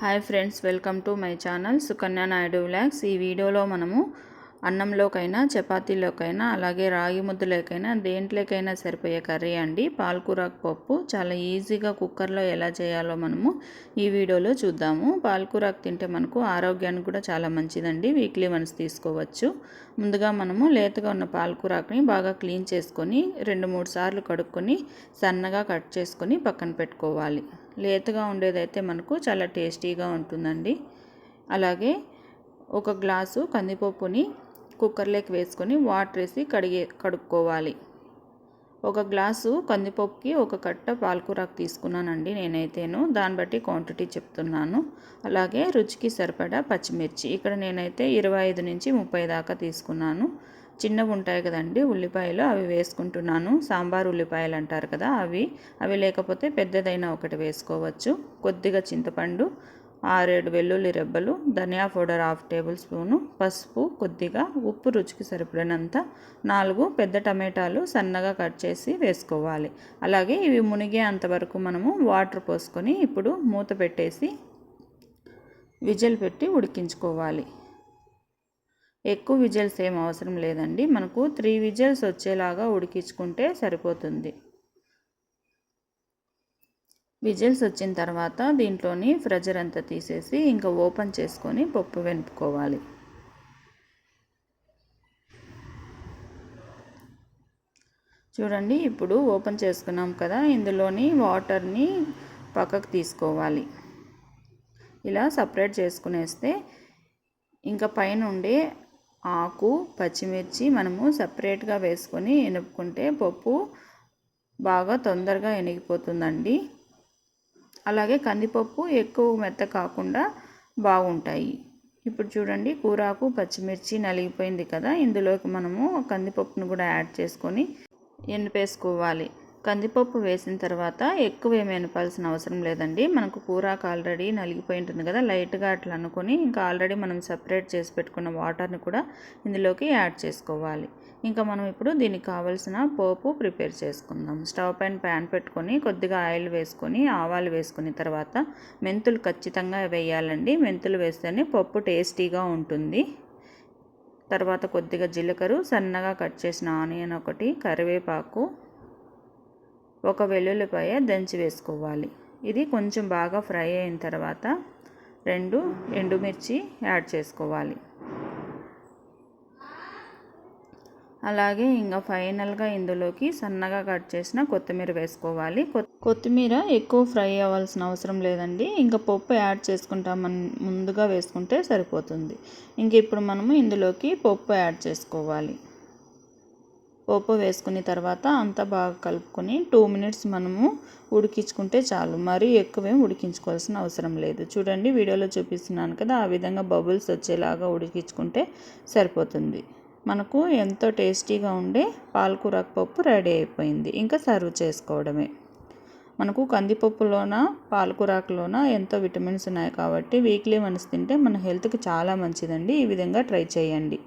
Hi friends welcome to my channel Sukanya Naidu vlogs. ఈ వీడియోలో మనము అన్నంలోకైనా చపాతీలోకైనా అలాగే రాగి ముద్దలోకైనా దేంట్లోకైనా సరిపోయే కర్రీ అండి. పాలకూరకు పప్పు చాలా ఈజీగా కుక్కర్లో ఎలా చేయాలో మనము ఈ వీడియోలో చూద్దాము. పాలకూరాకు తింటే మనకు ఆరోగ్యానికి కూడా చాలా మంచిదండి. వీక్లీ వన్స్ తీసుకోవచ్చు. ముందుగా మనము లేతగా ఉన్న పాలకూరాకుని బాగా క్లీన్ చేసుకొని రెండు మూడు సార్లు కడుక్కొని సన్నగా కట్ చేసుకొని పక్కన పెట్టుకోవాలి. లేతగా ఉండేదైతే మనకు చాలా టేస్టీగా ఉంటుందండి. అలాగే ఒక గ్లాసు కందిపప్పుని కుక్కర్లోకి వేసుకొని వాటర్ వేసి కడిగే కడుక్కోవాలి. ఒక గ్లాసు కందిపప్పుకి ఒక కట్ట పాలకూరకు తీసుకున్నానండి నేనైతేను. దాన్ని బట్టి క్వాంటిటీ చెప్తున్నాను. అలాగే రుచికి సరిపడా పచ్చిమిర్చి. ఇక్కడ నేనైతే ఇరవై ఐదు నుంచి ముప్పై దాకా తీసుకున్నాను. చిన్నవి ఉంటాయి కదండి ఉల్లిపాయలు అవి వేసుకుంటున్నాను. సాంబార్ ఉల్లిపాయలు అంటారు కదా అవి. అవి లేకపోతే పెద్దదైన ఒకటి వేసుకోవచ్చు. కొద్దిగా చింతపండు ఆరేడు వెల్లుల్లి రెబ్బలు ధనియా పౌడర్ హాఫ్ టేబుల్ స్పూను పసుపు కొద్దిగా ఉప్పు రుచికి సరిపడినంత నాలుగు పెద్ద టమాటాలు సన్నగా కట్ చేసి వేసుకోవాలి. అలాగే ఇవి మునిగే అంతవరకు మనము వాటర్ పోసుకొని ఇప్పుడు మూత పెట్టేసి విజిల్ పెట్టి ఉడికించుకోవాలి. ఎక్కువ విజిల్స్ ఏం అవసరం లేదండి. మనకు త్రీ విజిల్స్ వచ్చేలాగా ఉడికించుకుంటే సరిపోతుంది. విజిల్స్ వచ్చిన తర్వాత దీంట్లోని ఫ్రెజర్ అంతా తీసేసి ఇంకా ఓపెన్ చేసుకొని పప్పు వెనుపుకోవాలి చూడండి ఇప్పుడు ఓపెన్ చేసుకున్నాం కదా ఇందులోని వాటర్ని పక్కకు తీసుకోవాలి. ఇలా సపరేట్ చేసుకునేస్తే ఇంకా పైన ఉండే ఆకు పచ్చిమిర్చి మనము సపరేట్గా వేసుకొని ఎనుపుకుంటే పప్పు బాగా తొందరగా ఎనిగిపోతుందండి. అలాగే కందిపప్పు ఎక్కువ మెత్త కాకుండా బాగుంటాయి. ఇప్పుడు చూడండి కూరాకు పచ్చిమిర్చి నలిగిపోయింది కదా ఇందులోకి మనము కందిపప్పును కూడా యాడ్ చేసుకొని ఎండిపేసుకోవాలి కందిపప్పు వేసిన తర్వాత ఎక్కువ ఏమి అవసరం లేదండి. మనకు కూరాకు ఆల్రెడీ నలిగిపోయి ఉంటుంది కదా లైట్గా అట్లా అనుకొని ఇంకా ఆల్రెడీ మనం సపరేట్ చేసి పెట్టుకున్న వాటర్ని కూడా ఇందులోకి యాడ్ చేసుకోవాలి. ఇంకా మనం ఇప్పుడు దీనికి కావాల్సిన పోపు ప్రిపేర్ చేసుకుందాం. స్టవ్ పైన ప్యాన్ పెట్టుకొని కొద్దిగా ఆయిల్ వేసుకొని ఆవాలు వేసుకున్న తర్వాత మెంతులు ఖచ్చితంగా వేయాలండి. మెంతులు వేస్తేనే పప్పు టేస్టీగా ఉంటుంది. తర్వాత కొద్దిగా జీలకర్ర సన్నగా కట్ చేసిన ఆనియన్ ఒకటి కరివేపాకు ఒక వెల్లుల్లిపాయ దంచి వేసుకోవాలి. ఇది కొంచెం బాగా ఫ్రై అయిన తర్వాత రెండు ఎండుమిర్చి యాడ్ చేసుకోవాలి. అలాగే ఇంకా ఫైనల్గా ఇందులోకి సన్నగా కట్ చేసిన కొత్తిమీర వేసుకోవాలి. కొత్తిమీర ఎక్కువ ఫ్రై అవ్వాల్సిన అవసరం లేదండి. ఇంకా పప్పు యాడ్ చేసుకుంటామని ముందుగా వేసుకుంటే సరిపోతుంది. ఇంక ఇప్పుడు మనము ఇందులోకి పప్పు యాడ్ చేసుకోవాలి. పోపు వేసుకున్న తర్వాత అంతా బాగా కలుపుకొని టూ మినిట్స్ మనము ఉడికించుకుంటే చాలు. మరీ ఎక్కువేం ఉడికించుకోవాల్సిన అవసరం లేదు. చూడండి వీడియోలో చూపిస్తున్నాను కదా ఆ విధంగా బబుల్స్ వచ్చేలాగా ఉడికించుకుంటే సరిపోతుంది. మనకు ఎంతో టేస్టీగా ఉండే పాలకూరకు పప్పు రెడీ అయిపోయింది. ఇంకా సర్వ్ చేసుకోవడమే. మనకు కందిపప్పులోన పాలకూరాకులోన ఎంతో విటమిన్స్ ఉన్నాయి కాబట్టి వీక్లీ వన్స్ తింటే మన హెల్త్కి చాలా మంచిదండి. ఈ విధంగా ట్రై చేయండి.